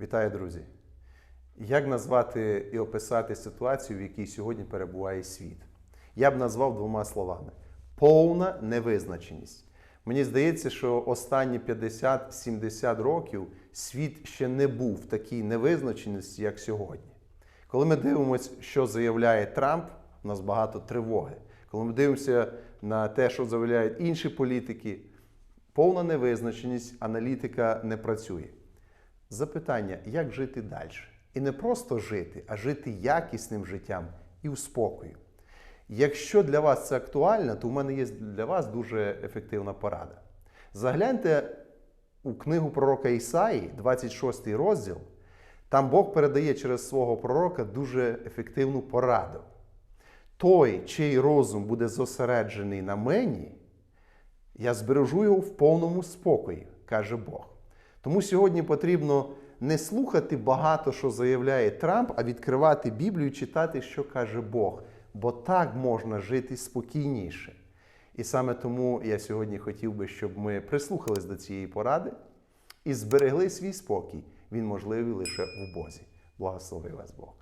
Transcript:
Вітаю, друзі! Як назвати і описати ситуацію, в якій сьогодні перебуває світ? Я б назвав двома словами: повна невизначеність. Мені здається, що останні 50-70 років світ ще не був в такій невизначеності, як сьогодні. Коли ми дивимося, що заявляє Трамп, у нас багато тривоги. Коли ми дивимося на те, що заявляють інші політики, повна невизначеність, аналітика не працює. Запитання, як жити далі? І не просто жити, а жити якісним життям і в спокою. Якщо для вас це актуально, то в мене є для вас дуже ефективна порада. Загляньте у книгу пророка Ісаї, 26 розділ. Там Бог передає через свого пророка дуже ефективну пораду. Той, чий розум буде зосереджений на мені, я збережу його в повному спокої, каже Бог. Тому сьогодні потрібно не слухати багато, що заявляє Трамп, а відкривати Біблію і читати, що каже Бог. Бо так можна жити спокійніше. І саме тому я сьогодні хотів би, щоб ми прислухались до цієї поради і зберегли свій спокій. Він можливий лише в Бозі. Благослови вас Бог.